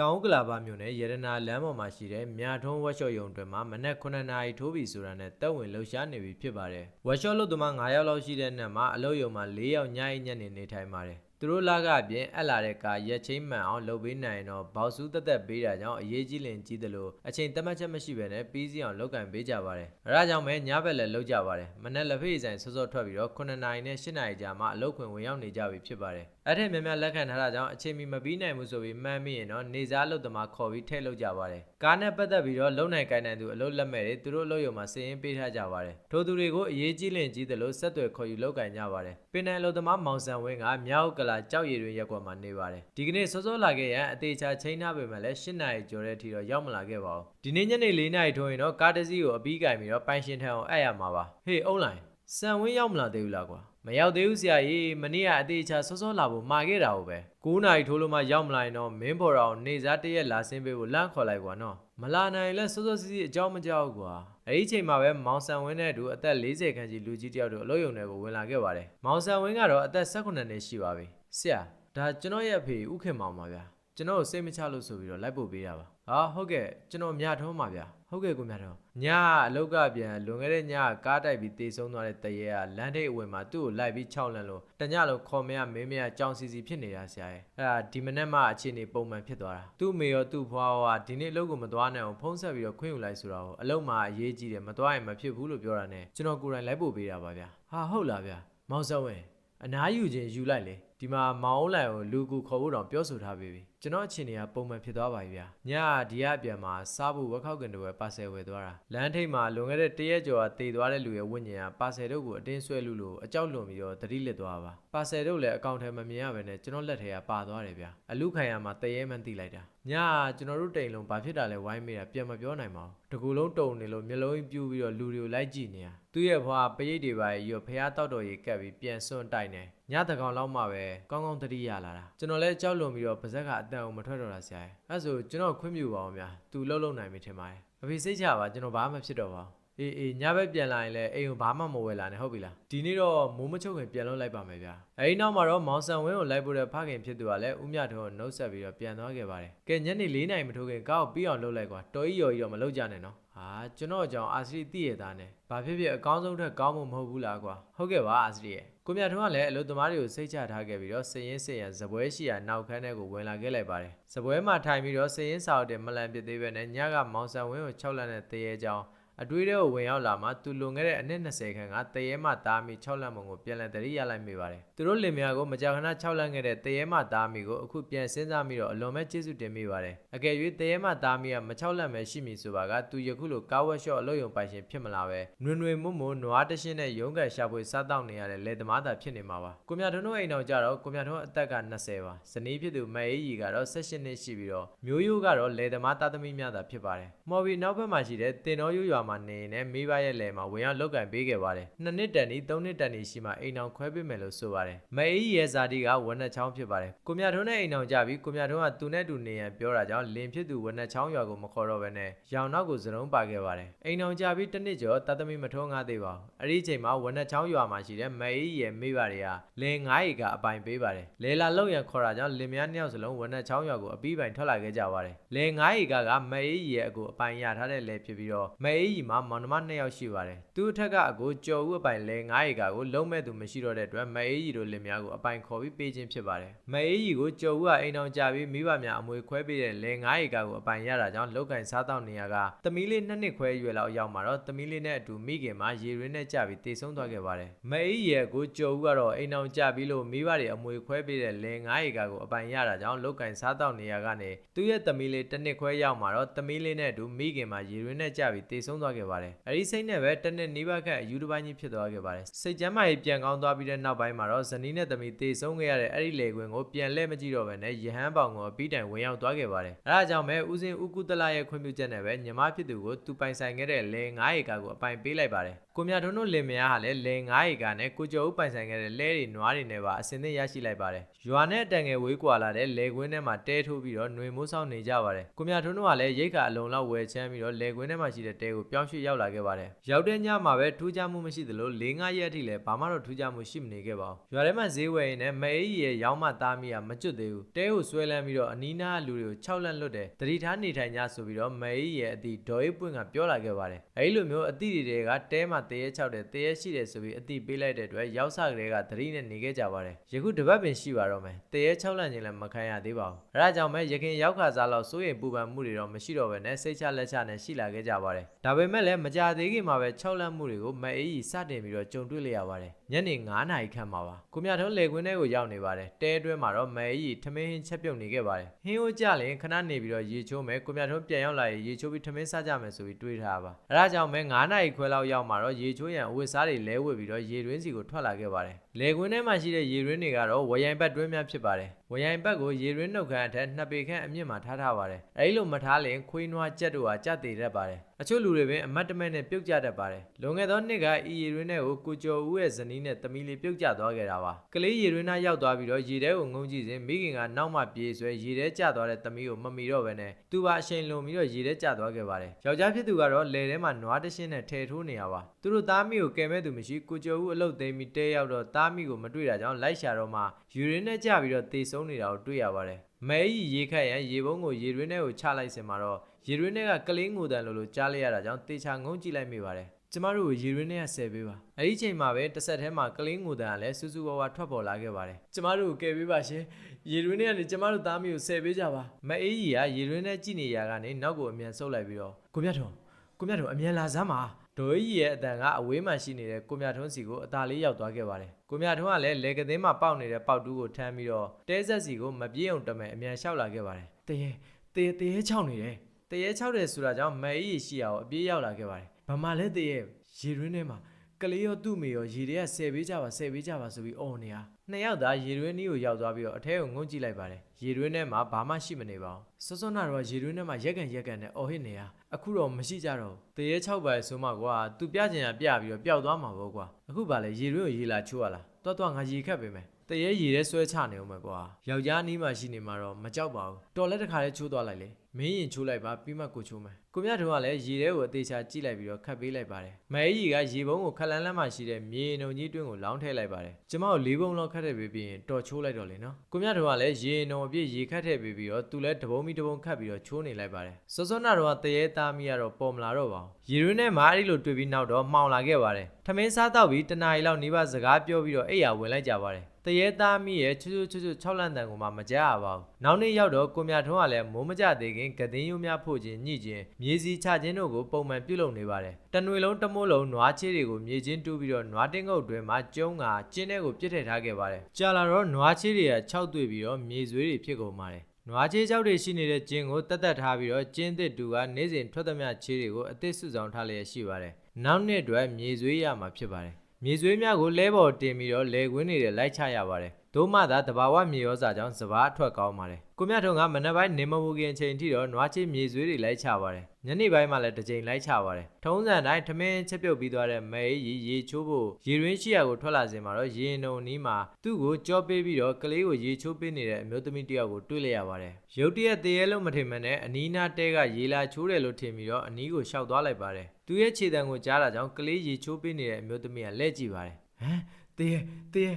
တောင်ဥက္ကလာပမြို့နယ်ရတနာလမ်းပေါ်မှာရှိတဲ့မြထုံးဝက်ရှော့ရုံတွင်မှာမနက်9နာရီထိုးပြီဆိုတာနဲ့တက်ဝင်လှုပ်ရှားနေပြီဖြစ်ပါတယ်။ဝက်ရှော့လို့သမား9ယောက်လောက်ရှိတဲ့နေ့မှာအလုပ်ရုံမှာ4ယောက်ညအိညနေနေထိုင်ပါတယ်။သူတို့လာကအပြင်အပ်လာတဲ့ကာရက်ချင်းမှန်အောင်လုပ်ပေးနိုင်ရင်တော့ဘောက်စုတက်တက်ပေးတာကြောင့်အရေးကြီးလင်ကြီးတယ်လို့အချိန်တတ်မှတ်ချက်မရှိဘဲနဲ့ပြီးစီအောင်လုပ်ကင်ပေးကြပါတယ်။အဲဒါကြောင့်ပဲညဘက်လည်းလုပ်ကြပါတယ်။မနေ့လက်ဖေးဆိုင်စောစောထွက်ပြီးတော့9နာရီနဲ့10နာရီကြာမှအလုပ်ခွင်ဝင်ရောက်နေကြပြီဖြစ်ပါတယ်။အဲ့ထက်များများလက်ခံထားတာကြောင့်အချိန်မီမပြီးနိုင်ဘူးဆိုပြီးမှန်းမိရင်တော့နေစားလုပ်သမားခေါ်ပြီးထည့်လုပ်ကြပါတယ်။ကားနဲ့ပတ်သက်ပြီးတော့လုံနိုင်ကိုင်းနိုင်သူအလုပ်လက်မဲ့တွေသူတို့အလုပ်ရုံမှာစည်ရင်ပေးထားကြပါတယ်။ထို့သူတွေကိုအရေးကြီးလင်ကြီးတယ်လို့ဆက်သွယ်ခေါ်ယူလုပ်ကင်ကြပါတယ်။ပင်နယ်အလုပ်သမားမောင်ဆန်ဝင်းကမြောက်ကလာကြောက်ရည်တွင်ရက်ကွက်မှာနေပါတယ်။ဒီကနေ့စောစောလာခဲ့ရန်အသေးချာချိန်ထားပေမဲ့လည်း၈နာရီကျော်တဲ့အထိတော့ရောက်မလာခဲ့ပါဘူး။ဒီနေ့ညနေ၄နာရီထိုးရင်တော့ကားတစ်စီးကိုအပြီးကင်ပြီးတော့ပိုင်ရှင်ထံအောင်အပ်ရမှာပါ။ဟေးအုံးလိုင်းဆန်ဝင်းရောက်မလာသေးဘူးလားကွာ မရောက်သေးဘူးဆရာကြီးမနေ့ကအသေးချာစောစောလာဖို့မှာခဲ့တာဟုတ်ပဲ9နာရီထိုးလို့မှရောက်မလာရင်တော့မင်းဖော်တော်နေစားတရက်လာဆင်းပေးဖို့လမ်းခေါ်လိုက်ကွာနော်မလာနိုင်လဲစောစောစီးစီးအကြောင်းမကြောက်ဘူးကွာအဲ့ဒီချိန်မှာပဲမောင်ဆန်ဝင်းနဲ့အတူအသက်40ခန့်ကြီးလူကြီးတယောက်တို့အလုပ်ရုံတွေကိုဝင်လာခဲ့ပါတယ်မောင်ဆန်ဝင်းကတော့အသက်18နှစ်ရှိပါပြီဆရာဒါကျွန်တော်ရဲ့အဖေဥခင်မောင်ပါဗျာကျွန်တော်ကိုစိတ်မချလို့ဆိုပြီးတော့လိုက်ပို့ပေးတာပါဟာဟုတ်ကဲ့ကျွန်တော်မြထုံးပါဗျာ ဟုတ်ကဲ့ကိုမြထုံးညအလောက်ကပြန်လွန်ခဲ့တဲ့ညကကားတိုက်ပြီးတေဆုံးသွားတဲ့တရေကလမ်းထိပ်အဝင်မှာသူ့ကိုလိုက်ပြီးခြောက်လန့်လို့တညလုံးခေါ်မရမင်းမရကြောင်စီစီဖြစ်နေတာဆရာရဲ့အဲ့ဒါဒီမနေ့မှအခြေအနေပုံမှန်ဖြစ်သွားတာသူ့မေရောသူ့ဖွားရောကဒီနေ့အလုပ်ကိုမသွားနိုင်အောင်ဖုံးဆက်ပြီးတော့ခွင့်ယူလိုက်ဆိုတော့အလုပ်မှာအရေးကြီးတယ်မသွားရင်မဖြစ်ဘူးလို့ပြောတာနဲ့ကျွန်တော်ကိုယ်တိုင်လိုက်ပို့ပေးတာပါဗျာဟာဟုတ်လားဗျာမောင်စောဝင်အနားယူခြင်းယူလိုက်လေ ဒီမှာမောင်အောင်လိုင်ကိုလူကူခေါ်ဖို့တောင်ပြောဆိုထားပြီးပြီကျွန်တော်အခြေအနေကပုံမှန်ဖြစ်သွားပါပြီဗျာညကဒီကအပြန်မှာစားဖို့ဝက်ခောက်ကန်တွေပါဆယ်ဝယ်သွားတာလမ်းထိပ်မှာလွန်ခဲ့တဲ့တရက်ကျော်ကတေသွားတဲ့လူရဲ့ဝိညာဉ်ကပါဆယ်တို့ကိုအတင်းဆွဲလူလို့အကြောက်လွန်ပြီးတော့တတိလစ်သွားပါပါဆယ်တို့လည်းအကောင့်ထဲမမြင်ရဘဲနဲ့ကျွန်တော်လက်ထဲကပါသွားတယ်ဗျာအလူခံရမှာတရေမှန်းသိလိုက်တာညကကျွန်တော်တို့တိန်လုံးဘာဖြစ်တာလဲဝိုင်းမေးတာပြန်မပြောနိုင်ပါဘူးတကူလုံးတုံနေလို့မျက်လုံးကြီးပြူးပြီးတော့လူတွေကိုလိုက်ကြည့်နေတာသူ့ရဲ့ဘွားပရိတ်တွေပါရောဖះတောက်တော်ကြီးကပ်ပြီးပြန်စွန့်တိုက်နေ ညတကောင်လောက်မှပဲကောင်းကောင်းတတိရလာတာကျွန်တော်လည်းကြောက်လွန်ပြီးတော့ပါဇက်ကအတန်အောင်မထွက်တော့တာဆရာရဲ့အဲဆိုကျွန်တော်ခွင့်ပြုပါအောင်ဗျာသူလှုပ်လှုပ်နိုင်ပြီထင်ပါတယ်အဖေစိတ်ချပါကျွန်တော်ဘာမှဖြစ်တော့ပါဘူးအေးအေးညဘက်ပြန်လာရင်လည်းအိမ်ကိုဘာမှမဝယ်လာနဲ့ဟုတ်ပြီလားဒီနေ့တော့မိုးမချုပ်ခင်ပြန်လို့လိုက်ပါမယ်ဗျာအဲဒီနောက်မှာတော့မောင်ဆန်ဝင်းကိုလိုက်ဖို့တဲ့ဖခင်ဖြစ်သူကလည်းဦးမြထုံးကိုနှုတ်ဆက်ပြီးတော့ပြန်သွားခဲ့ပါတယ်ကဲညနေ၄နာရီမထိုးခင်ကောက်ပြီးအောင်လှုပ်လိုက်ကွာတော်ကြီးရော်ကြီးတော့မလှုပ်ကြနဲ့နော် ဟာကျွန်တော်အကြောင်းအာစရီတည့်ရသားနဲ့ဘာဖြစ်ဖြစ်အကောင်းဆုံးထက်ကောင်းမှုမဟုတ်ဘူးလားကွာဟုတ်ကဲ့ပါအာစရီရဲ့ကိုမြထုံးကလည်းအလုပ်သမားတွေကိုစိတ်ချထားခဲ့ပြီးတော့စည်ရင်စည်ရန်ဇပွဲရှိရာနောက်ခန်းထဲကိုဝင်လာခဲ့လိုက်ပါတယ်ဇပွဲမှာထိုင်ပြီးတော့စည်ရင်စာအုပ်တဲ့မလန်ပစ်သေးပဲနဲ့ညကမောင်ဆန်ဝင်းကို၆လက်နဲ့တရေကြောင်းအတွေးတွေကိုဝင်ရောက်လာမှသူလွန်ခဲ့တဲ့အနှစ်20ခန်းကတရေမသားမီ6လက်မုံကိုပြန်လည်တရိရလိုက်မိပါတယ်။သူတို့လင်မယားကိုမကြာခဏ6လက်ခဲ့တဲ့တရေမသားမီကိုအခုပြန်စဉ်းစားပြီးတော့အလွန်မဲ့ကျေးဇူးတင်မိပါတယ်။အကယ်၍တရေမသားမီကမ6လက်မဲ့ရှိမည်ဆိုပါကသူယခုလိုကားဝက်ရှော့အလုပ်ရုံပိုင်ရှင်ဖြစ်မလာပဲနွေနွေမွတ်မွတ်နွားတရှင်းနဲ့ရုံးကန်ရှာဖွေစားတောက်နေရတဲ့လေသမားသာဖြစ်နေမှာပါ။ကိုမြထွန်းတို့အိမ်တော်ကြတော့ကိုမြထွန်းအသက်က20ပါ။ဇနီးဖြစ်သူမအေးကြီးကတော့18နှစ်ရှိပြီးတော့မျိုးရိုးကတော့လေသမားသားသမီးများသာဖြစ်ပါတယ်။မော်ဘီနောက်ဘက်မှာရှိတဲ့တင်တော်ရွရွာမှာနေနဲ့မိဘရဲ့လယ်မှာဝင်ရောက်လောက်ကင်ပေးခဲ့ပါတယ်။နှစ်နှစ်တန်ဒီသုံးနှစ်တန်ဒီရှိမှအိမ်အောင်ခွဲပေးမယ်လို့ဆိုပါတယ်။မအေးရဲ့ဇာတိကဝက်နှချောင်းဖြစ်ပါတယ်။ကိုမြထွန်းနဲ့အိမ်အောင်ကြပြီးကိုမြထွန်းကသူနဲ့တူနေရန်ပြောတာကြောင့်လင်ဖြစ်သူဝက်နှချောင်းရွာကိုမခေါ်တော့ဘဲနဲ့ရောင်နောက်ကိုစရုံးပါခဲ့ပါတယ်။အိမ်အောင်ကြပြီးတစ်နှစ်ကျော်တသမီမထုံးငါသေးပါဘူး။အဲ့ဒီအချိန်မှာဝက်နှချောင်းရွာမှာရှိတဲ့မအေးရဲ့မိဘတွေကလင်9ရေကအပိုင်ပေးပါတယ်။လေလာလောက်ရန်ခေါ်တာကြောင့်လင်မယားနှစ်ယောက်စလုံးဝက်နှချောင်းရွာကိုအပြီးပိုင်ထွက်လာခဲ့ကြပါတယ်။လင်9ရေကကမအေးရဲ့အကိုအပိုင်ရထားတဲ့လေဖြစ်ပြီးတော့မအေးကြီးမှာမောင်နှမနှစ်ယောက်ရှိပါတယ်။သူ့အထက်ကအကိုကြော်ဦးအပိုင်လဲ9ရေကကိုလုံးမဲ့သူမရှိတော့တဲ့အတွက်မအေးကြီးတို့လင်မယားကိုအပိုင်ခေါ်ပြီးပေးခြင်းဖြစ်ပါတယ်။မအေးကြီးကိုကြော်ဦးကအိမ်အောင်ကြပြီးမိဘများအမွေခွဲပေးတဲ့လဲ9ရေကကိုအပိုင်ရတာကြောင့်လောက်ကင်စားတောက်နေရကသမီးလေးနှစ်နှစ်ခွဲရွယ်လောက်ရောက်မှာတော့သမီးလေးနဲ့အတူမိခင်မှာရေရင်းနဲ့ကြပြီးတေဆုံးသွားခဲ့ပါတယ်။မအေးရဲ့ကိုကြော်ဦးကတော့အိမ်အောင်ကြပြီးလို့မိဘတွေအမွေခွဲပေးတဲ့လဲ9ရေကကိုအပိုင်ရတာကြောင့်လောက်ကင်စားတောက်နေရကနေသူ့ရဲ့သမီးလေးတစ်နှစ်ခွဲရောက်မှာတော့သမီးလေးနဲ့အတူမိခင်မှာရေရင်းနဲ့ကြပြီးတေဆုံးသွားခဲ့ပါတယ်။အဲဒီစိတ်နဲ့ပဲတစ်နှစ်နီးပါးခန့်အယူတစ်ပိုင်းကြီးဖြစ်သွားခဲ့ပါတယ်။စိတ်ကျမ်းမာရေးပြန်ကောင်းသွားပြီးတဲ့နောက်ပိုင်းမှာတော့ဇနီးနဲ့သမီးတေဆုံးခဲ့ရတဲ့အဲ့ဒီလေခွင်ကိုပြန်လဲမကြည့်တော့ဘဲနဲ့ယဟန်ပေါင်ကိုအပြီးတိုင်ဝင်ရောက်သွားခဲ့ပါတယ်။အဲဒါကြောင့်ပဲဦးစင်ဦးကုသလရဲ့ခွင့်ပြုချက်နဲ့ပဲညီမဖြစ်သူကိုသူပိုင်ဆိုင်ခဲ့တဲ့လဲ9ရေကာကိုအပိုင်ပေးလိုက်ပါတယ်။ကိုမြထွန်းတို့လင်မယားဟာလည်းလဲ9ရေကာနဲ့ကိုကျော်ဦးပိုင်ဆိုင်ခဲ့တဲ့လဲတွေနွားတွေနဲ့ပါအစင်သင့်ရရှိလိုက်ပါတယ်။ရွာနဲ့တန်ငယ်ဝေးကွာလာတဲ့လဲခွင်းထဲမှာတဲထိုးပြီးတော့ຫນွေမိုးဆောင်နေကြပါတယ်။ကိုမြထွန်းတို့ကလည်းရိတ်ခါအလုံးလောက်ဝယ်ချမ်းပြီးတော့လဲခွင်းထဲမှာရှိတဲ့တဲကိုပြောင်းရွှေ့ရောက်လာခဲ့ပါတယ်ရောက်တဲ့ညမှာပဲထူးခြားမှုမရှိသလို၄၅ရက်အထိလည်းဘာမှတော့ထူးခြားမှုရှိမနေခဲ့ပါဘူးရွာထဲမှာဈေးဝယ်ရင်းနဲ့မအေးကြီးရဲ့ရောင်းမသားမိကမကျွတ်သေးဘူးတဲကိုဆွဲလန်းပြီးတော့အနီးနားကလူတွေကိုခြောက်လန့်လွတ်တယ်တတိထားနေထိုင်ကြဆိုပြီးတော့မအေးရဲ့အတီဒေါ်အေးပွင့်ကပြောလာခဲ့ပါတယ်အဲဒီလိုမျိုးအတီတွေကတဲမှာတရေခြောက်တယ်တရေရှိတယ်ဆိုပြီးအတီပေးလိုက်တဲ့အတွက်ရောက်စကလေးကသတိနဲ့နေခဲ့ကြပါတယ်ယခုတပတ်ပင်ရှိပါတော့မယ်တရေခြောက်လန့်ခြင်းလည်းမခံရသေးပါဘူးအဲဒါကြောင့်ပဲရခင်ရောက်ခါစားလောက်စိုးရိမ်ပူပန်မှုတွေတော့မရှိတော့ဘဲနဲ့စိတ်ချလက်ချနဲ့ရှိလာခဲ့ကြပါတယ်ဒါပေမဲ့လည်းမကြသေးခင်မှာပဲခြောက်လန့်မှုတွေကိုမအေးကြီးစတင်ပြီးတော့ကြုံတွေ့လိုက်ရပါတယ်ညနေ9နာရီခန့်မှာပါကိုမြထုံးလေကွင်းထဲကိုရောက်နေပါတယ်တဲအတွင်းမှာတော့မအေးကြီးထမင်းဟင်းချက်ပြုတ်နေခဲ့ပါတယ်ဟင်းဦးကြရင်ခဏနေပြီးတော့ရေချိုးမယ်ကိုမြထုံးပြန်ရောက်လာရင်ရေချိုးပြီးထမင်းစားကြမယ်ဆိုပြီးတွေးထားပါအဲဒါကြောင့်ပဲ9နာရီခွဲလောက်ရောက်မှာတော့ရေချိုးရန်အဝတ်စားတွေလဲဝတ်ပြီးတော့ရေတွင်းစီကိုထွက်လာခဲ့ပါတယ်လေကွင်းထဲမှာရှိတဲ့ရေတွင်းတွေကတော့ဝရိုင်ပတ်တွင်းများဖြစ်ပါတယ်ဝရိုင်ပတ်ကိုရေတွင်းနှုတ်ခမ်းအထက်နှစ်ပေခန့်အမြင့်မှာထားထားပါတယ်အဲဒီလိုမထားရင်ခွေးနွားကြက်တို့ဟာကြက်သေးတတ်ပါတယ်အချို့လူတွေပင်အမတ်တမဲ့နဲ့ပြုတ်ကျတတ်ပါတယ်လွန်ခဲ့သောနှစ်ကဤရေတွင်းထဲကိုကိုကျော်ဦးရဲ့ဇနီးနဲ့သမီးလေးပြုတ်ကျသွားခဲ့တာပါကလေးရေတွင်းသားရောက်သွားပြီးတော့ရေထဲကိုငုံကြည့်စဉ်မိခင်ကနောက်မှပြေးဆွဲရေထဲကျသွားတဲ့သမီးကိုမမီတော့ဘဲနဲ့သူပါအရှိန်လွန်ပြီးတော့ရေထဲကျသွားခဲ့ပါတယ်ယောက်ျားဖြစ်သူကတော့လယ်ထဲမှာနွားတရှင်းနဲ့ထဲထိုးနေရပါသူတို့သားမိကိုကယ်မဲ့သူမရှိကိုကျော်ဦးအလုတ်သိမ်းပြီးတဲရောက်တော့သားမိကိုမတွေ့တာကြောင့်လိုက်ရှာတော့မှယူရင်းနဲ့ကျပြီးတော့တေဆုံးနေတာကိုတွေ့ရပါတယ်မဲကြီးရေခတ်ရန်ရေပုံးကိုရေတွင်းထဲကိုချလိုက်စင်မှာတော့ရေတွင်းထဲကကလေးငိုတန်လိုလိုကြားလိုက်ရတာကြောင့်တေချာငုံကြည့်လိုက်မိပါတယ်ကျမတို့ကိုရေရင်းထဲကဆယ်ပေးပါအဲ့ဒီချိန်မှာပဲတစ်ဆက်တည်းမှာကလင်းငိုတန်ကလည်းစူးစူးဝါးဝါထွက်ပေါ်လာခဲ့ပါတယ်ကျမတို့ကိုကယ်ပေးပါရှင်ရေရင်းထဲကနေကျမတို့သားမီးကိုဆယ်ပေးကြပါမအေးကြီးကရေရင်းထဲကြည့်နေရကနေနောက်ကိုအမြန်ဆုပ်လိုက်ပြီးတော့ကိုမြတ်ထွန်းကိုမြတ်ထွန်းအမြန်လာစမ်းပါ ဒိုကြီးရဲ့အတန်ကအဝေးမှရှိနေတဲ့ကိုမြတ်ထွန်းစီကိုအသာလေးရောက်သွားခဲ့ပါတယ်ကိုမြတ်ထွန်းကလည်းလေကသင်းမှာပေါက်နေတဲ့ပေါက်တူးကိုထမ်းပြီးတော့တဲဆက်စီကိုမပြေးအောင်တမဲအမြန်လျှောက်လာခဲ့ပါတယ်တရေတရေတရေချောင်းနေတယ်တရေချောက်တယ်ဆိုတာကြောင့်မအေးကြီးရှိအောင်အပြေးရောက်လာခဲ့ပါတယ်ဘာမှလည်းတရေရေရင်းထဲမှာကလေးရောသူ့မေရောရေတွေကဆယ်ပေးကြပါဆယ်ပေးကြပါဆိုပြီးအော်နေတာ နှစ်ယောက်သားရေတွင်းနီးကိုရောက်သွားပြီးတော့အထဲကိုငုံကြည့်လိုက်ပါတယ်ရေတွင်းထဲမှာဘာမှရှိမနေပါဘူးစောစောနာတော့ရေတွင်းထဲမှာရက်ကန်ရက်ကန်နဲ့အော်ဟစ်နေတာအခုတော့မရှိကြတော့ဘူးတရေ6ပါးဆိုမှကွာသူပြကျင်ရပြပြီးတော့ပျောက်သွားမှာပေါ့ကွာအခုပါလေရေတွင်းကိုရေလာချိုးရလားတွတ်တွတ်ငါရေခတ်ပေးမယ်တရေရေထဲဆွဲချနေအောင်မယ်ကွာယောက်ျားနီးမှရှိနေမှာတော့မကြောက်ပါဘူးတော်လက်တစ်ခါလေးချိုးသွားလိုက်လေ မင်းရင်ချိုးလိုက်ပါပြီးမှကိုချိုးမယ်ကိုမြတ်တို့ကလည်းရေထဲကိုအသေးချာကြည့်လိုက်ပြီးတော့ခတ်ပေးလိုက်ပါတယ်မဲကြီးကရေပုံးကိုခက်လန်းလန်းမှရှိတဲ့မြေနှုံကြီးတွင်းကိုလောင်းထည့်လိုက်ပါတယ်ကျမတို့လေးပုံးလောက်ခတ်ထည့်ပေးပြီးရင်တော်ချိုးလိုက်တော့လေနော်ကိုမြတ်တို့ကလည်းရေနှုံအပြည့်ရေခတ်ထည့်ပေးပြီးတော့သူလည်းတပုံးမီတပုံးခတ်ပြီးတော့ချိုးနေလိုက်ပါတယ်စောစောနာတော့တရေသားမိကတော့ပေါ်မလာတော့ပါဘူးရေရင်းထဲမှာအဲ့ဒီလိုတွေ့ပြီးနောက်တော့မှောင်လာခဲ့ပါတယ်ထမင်းစားတော့ပြီးတနားရီလောက်နေပါစကားပြောပြီးတော့အိယာဝင်လိုက်ကြပါတယ်တရေသားမိရဲ့ချွတ်ချွတ်ချွတ်ချွတ်6လန့်တန်ကိုမှမကြားရပါဘူး။ နောက်နေ့ရောက်တော့ကိုမြထွန်းကလည်းမိုးမကြသေးခင်ကတင်းရိုးများဖို့ခြင်းညှိခြင်းမြေစီချခြင်းတို့ကိုပုံမှန်ပြုလုပ်နေပါတယ်။တနွေလုံးတမိုးလုံးနွားချေးတွေကိုမြေချင်းတူးပြီးတော့နွားတင်းငုတ်တွင်မှကျုံးကကျင်းထဲကိုပြစ်ထည့်ထားခဲ့ပါတယ်။ကြာလာတော့နွားချေးတွေကခြောက်သွေ့ပြီးတော့မြေဆွေးတွေဖြစ်ကုန်ပါတယ်။နွားချေးကြောက်တွေရှိနေတဲ့ကျင်းကိုတက်တက်ထားပြီးတော့ကျင်းသစ်တူကနေ့စဉ်ထွက်သမျှချေးတွေကိုအသစ်စုဆောင်ထားလျက်ရှိပါတယ်။နောက်နှစ်အတွက်မြေဆွေးရမှာဖြစ်ပါတယ်။မြေဆွေးများကိုလဲပေါ်တင်ပြီးတော့လဲကွင်းတွေလိုက်ချရပါတယ်။ ဒို့မှသာတဘာဝမြေရောစာကြောင့်စဘာအထွက်ကောင်းပါတယ်။ကိုမြတ်ထုံကမနက်ပိုင်းနေမပူခင်အချိန်ထိတော့နွားချေးမြေဆွေးတွေလိုက်ချပါတယ်။ညနေပိုင်းမှလည်းတစ်ကြိမ်လိုက်ချပါတယ်။ထုံးစံတိုင်းထမင်းချက်ပြုတ်ပြီးသွားတဲ့မဲရီရေချိုးဖို့ရေရင်းရှိရာကိုထွက်လာစဉ်မှာတော့ရေနုံနီးမှာသူ့ကိုကြောပေးပြီးတော့ကလေးကိုရေချိုးပေးနေတဲ့အမျိုးသမီးတစ်ယောက်ကိုတွေ့လိုက်ရပါတယ်။ရုတ်တရက်တရေလုံးမထင်မှန်းနဲ့အနီးနားတဲကရေလာချိုးတယ်လို့ထင်ပြီးတော့အနီးကိုရှောက်သွားလိုက်ပါတယ်။သူရဲ့ခြေတံကိုကြားတာကြောင့်ကလေးရေချိုးပေးနေတဲ့အမျိုးသမီးကလှည့်ကြည့်ပါတယ်။ဟမ်တရေတရေ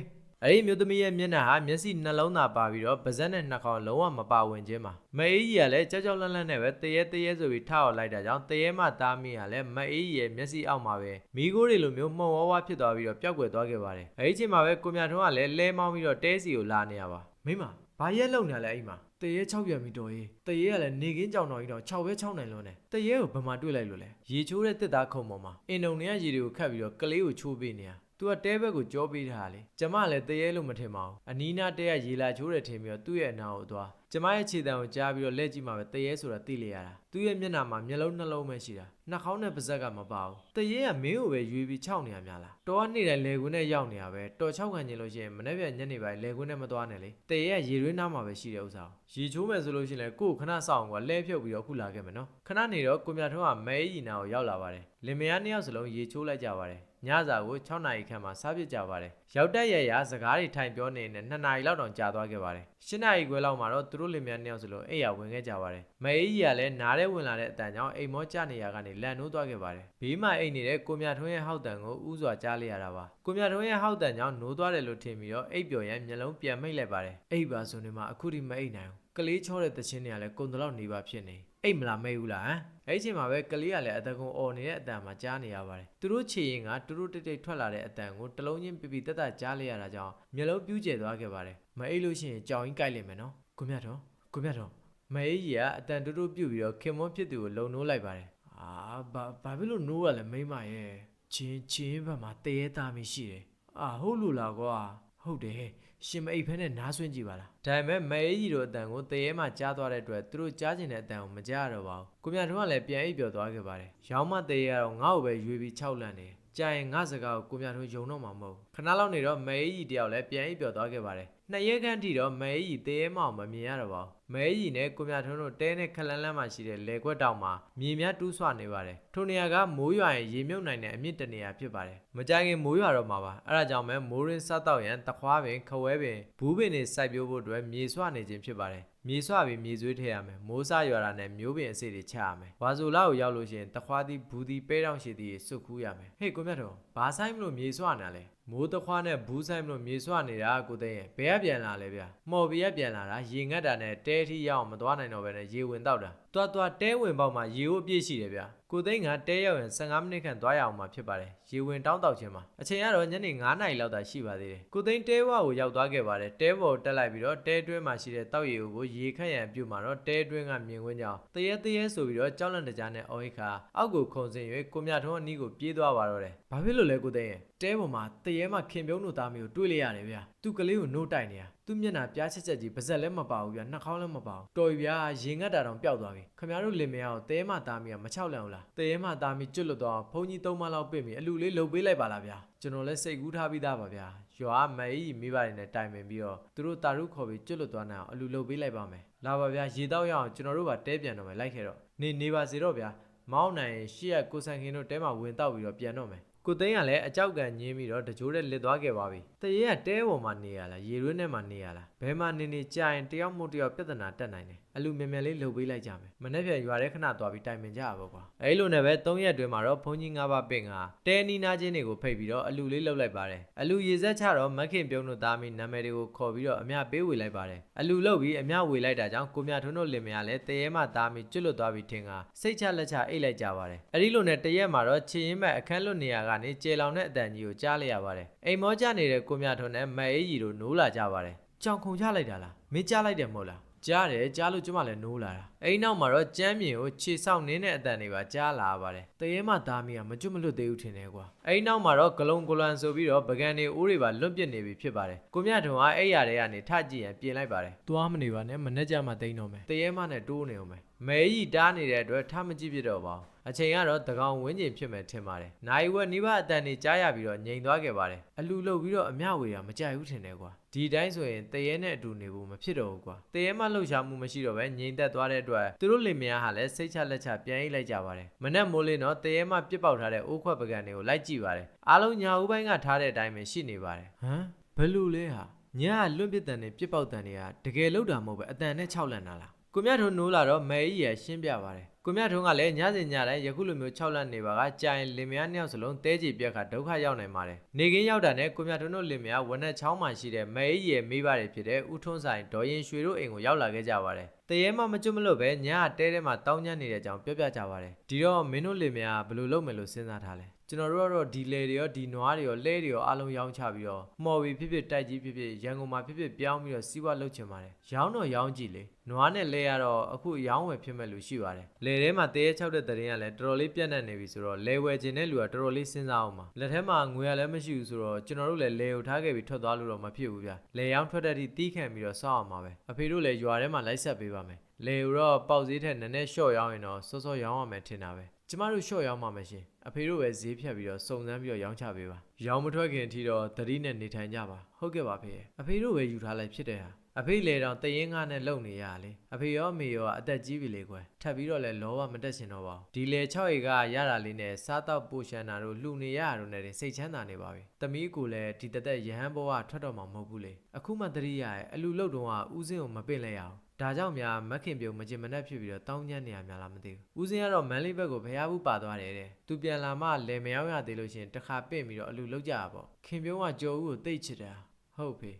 အဲ့ဒီမျိုးသမီးရဲ့မျက်နှာဟာမျက်စိနှလုံးသာပါပြီးတော့ပါးစပ်နဲ့နှာခေါင်းလုံးဝမပါဝင်ခြင်းပါမအေးကြီးကလည်းကြောက်ကြောက်လန့်လန့်နဲ့ပဲတရေတရေဆိုပြီးထားအောင်လိုက်တာကြောင့်တရေမှသားမီးကလည်းမအေးကြီးရဲ့မျက်စိအောက်မှာပဲမိခိုးတွေလိုမျိုးမှုံဝါးဝါဖြစ်သွားပြီးတော့ပျောက်ကွယ်သွားခဲ့ပါတယ်အဲ့ဒီချိန်မှာပဲကိုမြထွန်းကလည်းလဲမောင်းပြီးတော့တဲစီကိုလာနေရပါမိမဘာရက်လုံနေလဲအဲ့မှာတရေ6ပြန်ပြီးတော်ရေးတရေကလည်းနေကင်းကြောင်တော်ကြီးတော့6ပဲ6နိုင်လုံးနဲ့တရေကိုဘယ်မှာတွေ့လိုက်လို့လဲရေချိုးတဲ့တစ်သားခုံပေါ်မှာအင်ဒုံနေရရေတွေကိုခတ်ပြီးတော့ကလေးကိုချိုးပေးနေရ သူကတဲဘက်ကိုကြောပေးထားတာလေကျမလည်းတရေလို့မထင်ပါဘူးအနီးနားတဲကရေလာချိုးတယ်ထင်ပြီးတော့သူ့ရဲ့အနာကိုသွားကျမရဲ့ခြေတံကိုကြားပြီးတော့လက်ကြည့်မှပဲတရေဆိုတာသိလေရတာသူ့ရဲ့မျက်နှာမှာမျက်လုံးနှလုံးပဲရှိတာနှာခေါင်းနဲ့ပါးစပ်ကမပါဘူးတရေကမင်းကိုပဲရွေးပြီးခြောက်နေရများလားတော်ကနေ့တိုင်းလေကွင်းနဲ့ရောက်နေရပဲတော်ခြောက်ခံခြင်းလို့ရှိရင်မနေ့ပြန်ညနေပိုင်းလေကွင်းနဲ့မသွားနဲ့လေတရေကရေရွေးနားမှာပဲရှိတဲ့ဥစ္စာရေချိုးမယ်ဆိုလို့ရှိရင်လည်းကို့ခဏစောင့်ကွာလဲဖြုတ်ပြီးတော့ခုလာခဲ့မယ်နော်ခဏနေတော့ကိုမြတ်ထွန်းကမဲရီနာကိုရောက်လာပါတယ်လင်မယားနှစ်ယောက်စလုံးရေချိုးလိုက်ကြပါတယ် ညညစာကို6နာရီခန့်မှစားဖြစ်ကြပါတယ်ရောက်တက်ရရစကားတွေထိုင်ပြောနေနဲ့2နာရီလောက်တောင်ကြာသွားခဲ့ပါတယ်7နာရီခွဲလောက်မှာတော့သူတို့လင်မယားနှစ်ယောက်စလုံးအိပ်ယာဝင်ခဲ့ကြပါတယ်မအေးကြီးကလည်းနားထဲဝင်လာတဲ့အတန်ကြောင့်အိမ်မောကျနေရကနေလန်နိုးသွားခဲ့ပါတယ်ဘေးမှာအိတ်နေတဲ့ကိုမြထွန်းရဲ့ဟောက်တန်ကိုဥစွာကြားလိုက်ရတာပါကိုမြထွန်းရဲ့ဟောက်တန်ကြောင့်နိုးသွားတယ်လို့ထင်ပြီးတော့အိပ်ပျော်ရန်မျက်လုံးပြန်မိတ်လိုက်ပါတယ်အိပ်ပါဆိုနေမှာအခုထိမအိပ်နိုင်ဘူး ကလေးချောတဲ့တခြင်းတွေကလည်းကုံတလောက်နေပါဖြစ်နေအိပ်မလားမိတ်ဘူးလားဟမ်အဲ့ဒီအချိန်မှာပဲကလေးကလည်းအတကုံអော်နေတဲ့အတန်မှာကြားနေရပါတယ်သူတို့ခြေရင်ကတူတူတိတ်တိတ်ထွက်လာတဲ့အတန်ကိုတလုံးချင်းပြပြတက်တက်ကြားလိုက်ရတာကြောင့်မျက်လုံးပြူးကျဲသွားခဲ့ပါတယ်မအိပ်လို့ရှိရင်ကြောင်ကြီးကြိုက်လိမ့်မယ်နော်ကိုမြတ်တော်ကိုမြတ်တော်မအေးကြီးကအတန်တူတူပြုတ်ပြီးတော့ခင်မွန်းဖြစ်သူကိုလုံနိုးလိုက်ပါတယ်အာဘာဘာဖြစ်လို့နိုးရလဲမိမရဲ့ချင်းချင်းဘက်မှာတရေသားမရှိတယ်အာဟုတ်လို့လားကွာဟုတ်တယ် ရှင်မအိပ်ဖဲနဲ့နားဆွင့်ကြည့်ပါလားဒါပေမဲ့မအေးကြီးတို့အတန်ကိုတရေမှကြားသွားတဲ့အတွက်သူတို့ကြားကျင်တဲ့အတန်ကိုမကြားရတော့ပါဘူးကိုမြတ်တော်ကလည်းပြန်အိပ်ပျော်သွားခဲ့ပါတယ်ရောင်းမတရေကတော့ငါ့ကိုပဲရွေပြီးခြောက်လန့်နေကြာရင်ငါစကားကိုကိုမြတ်တော်ယုံတော့မှာမဟုတ်ခဏလောက်နေတော့မအေးကြီးတယောက်လည်းပြန်အိပ်ပျော်သွားခဲ့ပါတယ်နှစ်ရက်ခန့်ထိတော့မဲကြီးတေးမအောင်မမြင်ရတော့ပါဘူး မဲကြီးနဲ့ကိုမြထွန်းတို့တဲနဲ့ခလန်းလန်းမှာရှိတဲ့လေခွက်တောင်မှာမြေများတူးဆွနေပါတယ်ထိုနေရာကမိုးရွာရင်ရေမြုပ်နိုင်တဲ့အမြင့်တနေရာဖြစ်ပါတယ်မကြခင်မိုးရွာတော့မှာပါအဲ့ဒါကြောင့်မဲမိုးရင်းစားတော့ရန်တခွားပင်ခဝဲပင်ဘူးပင်တွေစိုက်ပျိုးဖို့အတွက်မြေဆွနေခြင်းဖြစ်ပါတယ်မြေဆွပြီးမြေဆွေးထည့်ရမယ်မိုးစရွာတာနဲ့မျိုးပင်အစိတွေချရမယ်ဝါဆိုလာကိုရောက်လို့ရှိရင်တခွားသီးဘူးသီးပဲတောင်ရှိသီးတွေစုပ်ခူးရမယ်ဟေးကိုမြတ်တော်ဘာဆိုင်မလို့မြေဆွနေလဲ မိုးတခွားနဲ့ဘူးဆိုင်မလို့မြေဆွနေတာကိုသိရင်ဘယ်ကပြန်လာလဲဗျာမော်ဘီကပြန်လာတာရေငတ်တာနဲ့တဲထီရအောင်မသွားနိုင်တော့ဘဲနဲ့ရေဝင်တော့တာတွားတွားတဲဝင်ပေါက်မှာရေကိုအပြည့်ရှိတယ်ဗျာကိုသိန်းကတဲရောက်ရင်15မိနစ်ခန့်သွားရအောင်မှာဖြစ်ပါတယ်ရေဝင်တောင်းတောက်ခြင်းမှာအချိန်ကတော့ညနေ9နာရီလောက်သာရှိပါသေးတယ်ကိုသိန်းတဲဝကိုရောက်သွားခဲ့ပါတယ်တဲဘော်တက်လိုက်ပြီးတော့တဲတွင်းမှာရှိတဲ့တောက်ရီကိုရေခန့်ရန်ပြုတ်မှာတော့တဲတွင်းကမြင်ကွင်းကြောင်တရဲတရဲဆိုပြီးတော့ကြောက်လန့်တကြားနဲ့အော်ဟိခါအောက်ကိုခုန်ဆင်း၍ကိုမြထွန်းအနီးကိုပြေးသွားပါတော့တယ် ဘာဖြစ်လို့လဲကိုသိန်းရဲ့တဲပေါ်မှာတရဲမှာခင်ပြုံးတို့သားမျိုးတွေ့လိုက်ရတယ်ဗျာသူကလေးကိုနှုတ်တိုက်နေတာသူ့မျက်နှာပြားချက်ချက်ကြီးပါဇက်လည်းမပါဘူးဗျာနှာခေါင်းလည်းမပါဘူးတော်ပြီဗျာရေငတ်တာတောင်ပျောက်သွားပြီခမရတို့လင်မယားကိုတဲမှသားမီးကမချောက်လန့်ဘူးလားတဲမှသားမီးကျွတ်လွတ်သွားဘုန်းကြီးသုံးမလောက်ပြင့်ပြီးအလူလေးလှုပ်ပေးလိုက်ပါလားဗျာကျွန်တော်လည်းစိတ်ကူးထားပြီးသားပါဗျာရွာမအေးမိဘတွေနဲ့တိုင်ပင်ပြီးတော့သူတို့တာရုခေါ်ပြီးကျွတ်လွတ်သွားနိုင်အောင်အလူလှုပ်ပေးလိုက်ပါမယ်လာပါဗျာရေတောက်ရအောင်ကျွန်တော်တို့ပါတဲပြန်တော့မယ်လိုက်ခဲ့တော့နေနေပါစေတော့ဗျာမောင်းနိုင်ရှေ့ကကိုဆန်ခင်တို့တဲမှာဝင်တောက်ပြီးတော့ပြန်တော့မယ် ကိုသိန်းကလည်းအကြောက်ကန်ညင်းပြီးတော့တကြိုးနဲ့လစ်သွားခဲ့ပါပြီ။တရေကတဲပေါ်မှာနေရလားရေရွေးထဲမှာနေရလားဘယ်မှာနေနေကြာရင်တယောက်မို့တယောက်ပြဿနာတက်နိုင်တယ်။ အလူမြန်မြန်လေးလှုပ်ပေးလိုက်ကြမယ်။မနေ့ပြန်ရွာထဲခဏသွားပြီးတိုင်ပင်ကြရပါကွာ။အဲဒီလိုနဲ့ပဲ၃ရက်အတွင်းမှာတော့ဘုန်းကြီး၅ပါးပင်ကတဲနီနာချင်းတွေကိုဖိတ်ပြီးတော့အလူလေးလှုပ်လိုက်ပါတယ်။အလူရေဆက်ချတော့မခင်ပြုံးတို့သားမီနာမည်တွေကိုခေါ်ပြီးတော့အမျှပေးဝေလိုက်ပါတယ်။အလူလှုပ်ပြီးအမျှဝေလိုက်တာကြောင့်ကိုမြထွန်းတို့လင်မယားလည်းတရေမှသားမီကျွတ်လွတ်သွားပြီးထင်ကစိတ်ချလက်ချအိတ်လိုက်ကြပါတယ်။အဲဒီလိုနဲ့တရက်မှာတော့ချင်ရင်မဲ့အခန်းလွတ်နေရာကနေကျေလောင်တဲ့အတန်ကြီးကိုကြားလိုက်ရပါတယ်။အိမ်မောကျနေတဲ့ကိုမြထွန်းနဲ့မအေးကြီးတို့နိုးလာကြပါတယ်။ကြောင်ခုန်ချလိုက်တာလားမင်းကြားလိုက်တယ်မဟုတ်လား ကြားတယ်ကြားလို့ကျမလည်းနိုးလာတာအိမ်နောက်မှာတော့ကြမ်းမြင်ကိုခြေဆောက်နင်းတဲ့အတန်တွေပါကြားလာပါတယ်တရေမသားမီးကမကျွတ်မလွတ်သေးဘူးထင်တယ်ကွာအိမ်နောက်မှာတော့ဂလုံးဂလွန်ဆိုပြီးတော့ပကံတွေအိုးတွေပါလွတ်ပစ်နေပြီဖြစ်ပါတယ်ကိုမြထုံကအဲ့ရတဲ့ကနေထကြည့်ရင်ပြင်လိုက်ပါတယ်သွားမနေပါနဲ့မနဲ့ကြမှာတိန်တော့မယ်တရေမနဲ့တိုးနေအောင်မယ်မဲကြီးတားနေတဲ့အတွက်ထမကြည့်ပြတော့ပါဘူး အချိန်ကတော့တကောင်ဝင်းကျင်ဖြစ်မယ်ထင်ပါတယ်။နိုင်ဝက်နိဗ္ဗာန်အတန်တွေကြားရပြီးတော့ငြိမ်သွားခဲ့ပါတယ်။အလူလုတ်ပြီးတော့အမျှဝေတာမကြိုက်ဘူးထင်တယ်ကွာ။ဒီတိုင်းဆိုရင်တရေနဲ့အတူနေဖို့မဖြစ်တော့ဘူးကွာ။တရေမှလှုပ်ရှားမှုမရှိတော့ပဲငြိမ်သက်သွားတဲ့အတွက်သူတို့လင်မယားဟာလည်းစိတ်ချလက်ချပြန်အိတ်လိုက်ကြပါတယ်။မနက်မိုးလင်းတော့တရေမှပြစ်ပေါက်ထားတဲ့အိုးခွက်ပကံတွေကိုလိုက်ကြည့်ပါတယ်။အားလုံးညာဦးပိုင်းကထားတဲ့အတိုင်းပဲရှိနေပါတယ်။ဟမ်ဘယ်လိုလဲဟာညကလွန့်ပစ်တန်နဲ့ပြစ်ပေါက်တန်တွေကတကယ်လောက်တာမဟုတ်ပဲအတန်နဲ့ခြောက်လန့်တာလား။ကိုမြတ်ထုံနိုးလာတော့မဲကြီးရရှင်းပြပါတယ် ကိုမြတ်ထုံးကလည်းညစဉ်ညတိုင်းယခုလိုမျိုး6လန့်နေပါကကြာရင်လင်မယားနှစ်ယောက်စလုံးတဲကြည်ပြက်ခါဒုက္ခရောက်နိုင်ပါတယ်။နေကင်းရောက်တာနဲ့ကိုမြတ်ထုံးတို့လင်မယားဝနက်ချောင်းမှာရှိတဲ့မဲကြီးရဲ့မိဘတွေဖြစ်တဲ့ဦးထွန်းဆိုင်ဒေါ်ရင်ရွှေတို့အိမ်ကိုရောက်လာခဲ့ကြပါတယ်။တရေမှမကျွတ်မလို့ပဲညကတဲထဲမှာတောင်းညံ့နေတဲ့အကြောင်းပြောပြကြပါတယ်။ဒီတော့မင်းတို့လင်မယားဘယ်လိုလုပ်မယ်လို့စဉ်းစားထားလဲ။ ကျွန်တော်တို့ကတော့ဒီလေတွေရောဒီနွားတွေရောလဲတွေရောအားလုံးရောင်းချပြီးတော့မှော်ပြီးဖြစ်ဖြစ်တိုက်ကြီးဖြစ်ဖြစ်ရန်ကုန်မှာဖြစ်ဖြစ်ပြောင်းပြီးတော့စီးပွားလုပ်ချင်ပါတယ်။ရောင်းတော့ရောင်းကြည့်လေ။နွားနဲ့လဲရတော့အခုရောင်းဝယ်ဖြစ်မဲ့လူရှိပါတယ်။လေထဲမှာတဲရဲချောက်တဲ့တရင်ကလည်းတော်တော်လေးပြတ်နေနေပြီဆိုတော့လဲဝယ်ခြင်းတဲ့လူကတော်တော်လေးစဉ်းစားအောင်ပါ။လက်ထဲမှာငွေကလည်းမရှိဘူးဆိုတော့ကျွန်တော်တို့လည်းလေကိုထားခဲ့ပြီးထွက်သွားလို့တော့မဖြစ်ဘူးဗျ။လေရောင်းထွက်တဲ့အထိတီးခံပြီးတော့စောက်အောင်ပါပဲ။အဖေတို့လည်းရွာထဲမှာလိုက်ဆက်ပေးပါမယ်။လေကိုတော့ပေါက်ဈေးထက်နည်းနည်းလျှော့ရောင်းရင်တော့စောစောရောင်းရမယ်ထင်တာပဲ။ ကျမတို့လျှော့ရောင်းပါမယ်ရှင်အဖေတို့ပဲဈေးဖြတ်ပြီးတော့စုံစမ်းပြီးတော့ရောင်းချပေးပါရောင်းမထွက်ခင်အထိတော့သတိနဲ့နေထိုင်ကြပါဟုတ်ကဲ့ပါဖေအဖေတို့ပဲယူထားလိုက်ဖြစ်တဲ့ဟာ အဖေလေတောင်တရင်ကားနဲ့လုံနေရလေအဖေရောအမေရောအသက်ကြီးပြီလေကွယ်ထပ်ပြီးတော့လဲလောဘမတက်ရှင်တော့ပါဘူးဒီလေ6ဧကရတာလေးနဲ့စားတော့ပိုရှန်တာတို့လှူနေရတာတို့နဲ့တင်စိတ်ချမ်းသာနေပါပြီသမီးကိုလည်းဒီတသက်ရဟန်းဘဝထွက်တော့မှာမဟုတ်ဘူးလေအခုမှတတိယရဲ့အလူလုတ်တုံးကဦးစင်းကိုမပင့်လဲရအောင်ဒါကြောင့်များမခင်ပြုံမကျင်မနှက်ဖြစ်ပြီးတော့တောင်းညံ့နေရများလားမသိဘူးဦးစင်းကတော့မန်လေးဘက်ကိုဖျားဘူးပါသွားတယ်တဲ့သူပြန်လာမှလဲမရောက်ရသေးလို့ရှရင်တစ်ခါပင့်ပြီးတော့အလူလုတ်ကြတာပေါ့ခင်ပြုံးကကြော်ဦးကိုတိတ်ချစ်တာဟုတ်ဖေ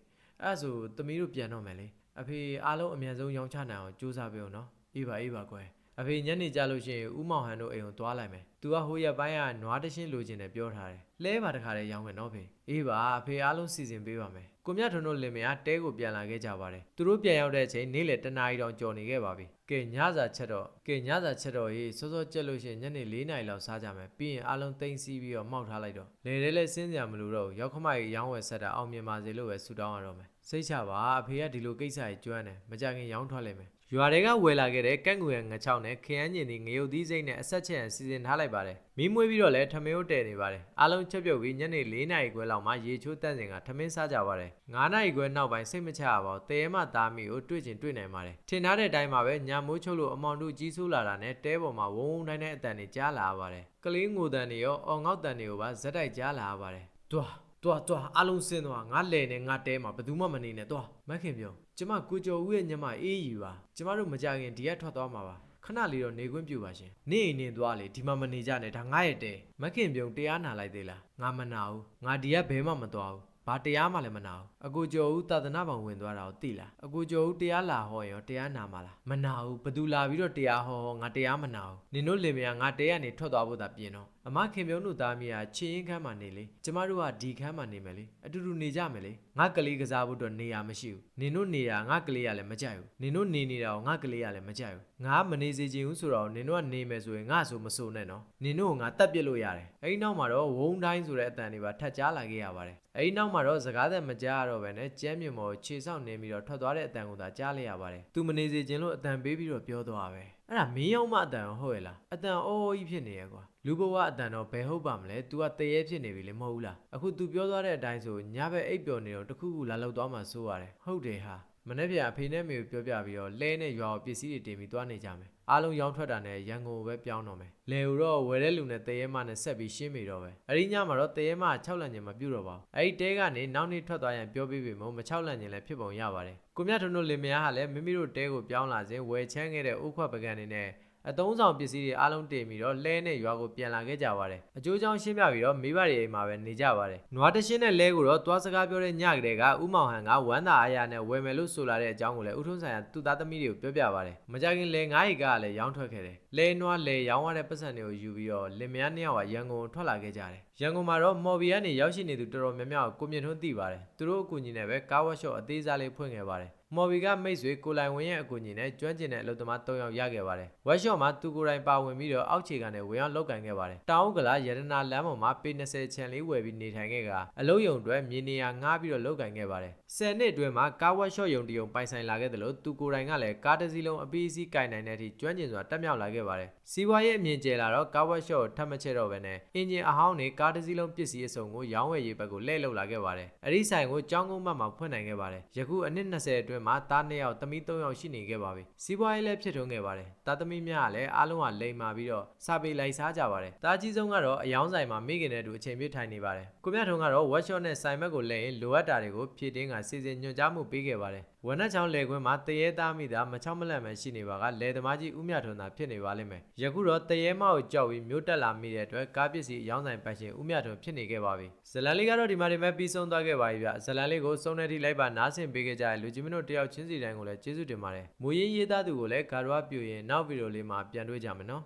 အဲ့ဒါဆိုသမီးတို့ပြန်တော့မယ်လေအဖေအားလုံးအမြန်ဆုံးရောင်းချနိုင်အောင်ကြိုးစားပေးအောင်နော်အေးပါအေးပါကွယ်အဖေညနေကြလို့ရှိရင်ဦးမောင်ဟန်တို့အိမ်ကိုသွားလိုက်မယ်။ "तू ကဟိုရက်ပိုင်းကနွားတရှင်းလိုချင်တယ်ပြောထားတယ်။လဲပါတခါတည်းရောင်းမယ်နော်ဖေ။အေးပါအဖေအားလုံးစီစဉ်ပေးပါမယ်။ ကိုမြတ်ထွန်းတို့လင်မယားတဲကိုပြန်လာခဲ့ကြပါတယ်။သူတို့ပြန်ရောက်တဲ့အချိန်နေ့လယ်တနာရီတောင်ကြော်နေခဲ့ပါပြီ။ကဲညစာချက်တော့ကဲညစာချက်တော့ရေးစောစောကြက်လို့ရှိရင်ညနေ၄နာရီလောက်စားကြမယ်။ပြီးရင်အားလုံးတိမ့်စီးပြီးတော့မှောက်ထားလိုက်တော့လေတဲလဲစင်းစရာမလိုတော့ဘူး။ရောက်ခမကြီးရောင်းဝယ်ဆက်တာအောင်မြင်ပါစေလို့ပဲဆုတောင်းရတော့မယ်။စိတ်ချပါအဖေကဒီလိုကိစ္စကြီးကျွမ်းတယ်။မကြခင်ရောင်းထွက်လိမ့်မယ်။ ရွာတွေကဝယ်လာခဲ့တဲ့ကန့်ငွေငချောင်းနဲ့ခရမ်းညင်ဒီငရုတ်သီးစိမ့်နဲ့အဆက်ချက်ရန်စီစဉ်ထားလိုက်ပါတယ်။မီးမွေးပြီးတော့လည်းထမင်းကိုတည်နေပါတယ်။အားလုံးချက်ပြုတ်ပြီးညနေ၄နာရီခွဲလောက်မှရေချိုးတန့်စင်ကထမင်းစားကြပါတယ်။9နာရီခွဲနောက်ပိုင်းစိတ်မချရပါဘူး။တဲမသားမီကိုတွေ့ကျင်တွေ့နိုင်ပါတယ်။ထင်ထားတဲ့အတိုင်းပါပဲညမိုးချုပ်လို့အမောင်တို့ကြီးဆိုးလာတာနဲ့တဲပေါ်မှာဝုန်းဝုန်းတိုင်းတဲ့အတန်တွေကြားလာရပါတယ်။ကလေးငိုတန်တွေရောအော်ငေါက်တန်တွေကိုပါဇက်တိုက်ကြားလာရပါတယ်။တွား တွားတွားအလုံးစင်းသွားငါလဲနဲ့ငါတဲမှာဘယ်သူမှမနေနဲ့တွားမခင်ပြောကျမကိုကျော်ဦးရဲ့ညမအေးယူပါကျမတို့မကြခင်ဒီရက်ထွက်သွားမှာပါခဏလေးတော့နေခွင့်ပြုပါရှင်နေအိမ်နေသွားလေဒီမှာမနေကြနဲ့ဒါငါရဲ့တဲမခင်ပြုံတရားနာလိုက်သေးလားငါမနာဘူးငါဒီရက်ဘဲမှမသွားဘူးဘာတရားမှလည်းမနာဘူး အကူကျော်ဦးသာသနာပေါင်ဝင်သွားတာကိုသိလားအကူကျော်ဦးတရားလာဟောရင်ရောတရားနာမှာလားမနာဘူးဘသူလာပြီးတော့တရားဟောဟောငါတရားမနာဘူးနင်တို့လင်မယားငါတဲကနေထွက်သွားဖို့သာပြင်တော့အမခင်ပြုံးတို့သားမီးကချင်းရင်ခမ်းမှနေလေကျမတို့ကဒီခမ်းမှနေမယ်လေအတူတူနေကြမယ်လေငါကလေးကစားဖို့တော့နေရမရှိဘူးနင်တို့နေရငါကလေးကလည်းမကြိုက်ဘူးနင်တို့နေနေတာကိုငါကလေးကလည်းမကြိုက်ဘူးငါမနေစေချင်ဘူးဆိုတော့နင်တို့ကနေမယ်ဆိုရင်ငါဆိုမဆိုနဲ့နော်နင်တို့ကငါတတ်ပြစ်လို့ရတယ်အဲဒီနောက်မှာတော့ဝုံတိုင်းဆိုတဲ့အတန်တွေပါထပ်ကြားလာခဲ့ရပါတယ်အဲဒီနောက်မှာတော့စကားသက်မကြားရတော့ပဲနဲ့ကျမ်းမြင့်မော်ခြေဆောက်နေပြီးတော့ထွက်သွားတဲ့အတန်ကိုသာကြားလိုက်ရပါတယ်သူမနေစေချင်လို့အတန်ပေးပြီးတော့ပြောသွားပဲအဲ့ဒါမင်းရောက်မှအတန်ဟုတ်ရဲ့လားအတန်အော်ကြီးဖြစ်နေရဲ့ကွာလူဘဝအတန်တော့ဘယ်ဟုတ်ပါမလဲ तू ကတရေဖြစ်နေပြီလေမဟုတ်ဘူးလားအခု तू ပြောသွားတဲ့အတိုင်းဆိုညဘက်အိပ်ပျော်နေတော့တခုခုလာလောက်သွားမှစိုးရတယ်ဟုတ်တယ်ဟာမနေ့ပြန်အဖေနဲ့မေကိုပြောပြပြီးတော့လဲနဲ့ရွာကိုပစ္စည်းတွေတင်ပြီးသွားနေကြမယ် အားလုံးရောင်းထွက်တာနဲ့ရန်ကုန်ကိုပဲပြောင်းတော့မယ်လေကိုတော့ဝယ်တဲ့လူနဲ့တရေမနဲ့ဆက်ပြီးရှင်းမိတော့ပဲအဲ့ဒီညမှာတော့တရေမ6လန့်ညင်မပြုတ်တော့ပါဘူးအဲ့ဒီတဲကနေနောက်နေ့ထွက်သွားရင်ပြောပြီးပြီမို့မ6လန့်ညင်လည်းဖြစ်ပုံရပါတယ်ကိုမြတ်ထွန်းတို့လင်မယားဟာလည်းမိမိတို့တဲကိုပြောင်းလာစဉ်ဝယ်ချမ်းခဲ့တဲ့ဥခွက်ပကံတွေနဲ့ အတုံးဆောင်ပစ္စည်းတွေအားလုံးတင်ပြီးတော့လဲနဲ့ရွာကိုပြန်လာခဲ့ကြပါတယ်အကျိုးကြောင့်ရှင်းပြပြီးတော့မိဘတွေအိမ်မှာပဲနေကြပါတယ်နွားတရှင်းနဲ့လဲကိုတော့သွားစကားပြောတဲ့ညကလေးကဥမောင်ဟန်ကဝမ်းသာအားရနဲ့ဝယ်မယ်လို့ဆိုလာတဲ့အကြောင်းကိုလည်းဥထုံးဆိုင်ရာသူ့သားသမီးတွေကိုပြောပြပါတယ်မကြခင်လဲ9ရီကလည်းရောင်းထွက်ခဲ့တယ်လဲနွားလဲရောင်းရတဲ့ပတ်စံတွေကိုယူပြီးတော့လင်မယားနှစ်ယောက်ကရန်ကုန်ထွက်လာခဲ့ကြတယ်ရန်ကုန်မှာတော့မော်ဘီကနေရောက်ရှိနေသူတော်တော်များများကိုကိုမြင့်ထွန်းသိပါတယ်သူတို့အကူအညီနဲ့ပဲကားဝက်ရှော့အသေးစားလေးဖွင့်ခဲ့ပါတယ် မော်ဘီကမိတ်ဆွေကိုလိုင်ဝင်းရဲ့အကူအညီနဲ့ကျွမ်းကျင်တဲ့အလုပ်သမား၃ယောက်ရခဲ့ပါတယ်။ဝက်ရှော့မှာသူကိုယ်တိုင်ပါဝင်ပြီးတော့အောက်ခြေကနေဝင်ရောက်လုပ်ကင်ခဲ့ပါတယ်။တောင်ဥက္ကလာရတနာလမ်းပေါ်မှာပေ20ချန်လေးဝယ်ပြီးနေထိုင်ခဲ့ကအလုပ်ယုံအတွက်မြေနေရာငှားပြီးတော့လုပ်ကင်ခဲ့ပါတယ်။10နှစ်အတွင်းမှာကားဝက်ရှော့ယုံတယုံပိုင်ဆိုင်လာခဲ့တယ်လို့သူကိုယ်တိုင်ကလည်းကားတစ်စီးလုံးအပီးအစီးကင်နိုင်တဲ့အထိကျွမ်းကျင်စွာတက်မြောက်လာခဲ့ပါတယ်။စီးပွားရေးအမြင့်ကျယ်လာတော့ကားဝက်ရှော့ကိုထပ်မချက်တော့ဘဲနဲ့အင်ဂျင်အဟောင်းတွေကားတစ်စီးလုံးပစ္စည်းအစုံကိုရောင်းဝယ်ရေးဘက်ကိုလှည့်လုပ်လာခဲ့ပါတယ်။အဲဒီဆိုင်ကိုကြောင်းကုန်းဘက်မှာဖွင့်နိုင်ခဲ့ပါတယ်။ယခုအနှစ်20အတွင်းမှာတားနှစ်ယောက်သမီး3ယောက်ရှိနေခဲ့ပါပြီစီးပွားရေးလည်းဖြစ်ထွန်းခဲ့ပါတယ်တာသမီများကလည်းအားလုံးကလိမ်မာပြီးတော့စာပေလိုက်စားကြပါတယ်တာကြီးဆုံးကတော့အယောင်းဆိုင်မှာမိခင်နဲ့အတူအချိန်ပြည့်ထိုင်နေပါတယ်ကိုမြတ်ထုံကတော့ workshop နဲ့ဆိုင်မက်ကိုလဲရင်လိုအပ်တာတွေကိုဖြည့်တင်းကစီစဉ်ညွှန်ကြားမှုပေးခဲ့ပါတယ်ဝနက်ချောင်းလေခွင်းမှာတရေသားမိတာမချောင်းမလန့်ပဲရှိနေပါကလေသမားကြီးဦးမြထွန်းသာဖြစ်နေပါလိမ့်မယ်ယခုတော့တရေမောက်ကြောက်ပြီးမြို့တက်လာမိတဲ့အတွက်ကားပစ္စည်းအယောင်းဆိုင်ပတ်ရှင်ဦးမြထွန်းဖြစ်နေခဲ့ပါပြီဇလန်လေးကတော့ဒီမှာဒီမဲ့ပြီးဆုံးသွားခဲ့ပါပြီဗျဇလန်လေးကိုစုံနေထိလိုက်ပါနားဆင်ပေးခဲ့ကြတဲ့လူကြီးမတို့တယောက်ချင်းစီတိုင်းကိုလည်းကျေးဇူးတင်ပါတယ်မူရင်းရေးသားသူကိုလည်းဂါရဝပြူရင်နောက်ဗီဒီယိုလေးမှာပြန်တွေ့ကြမယ်နော်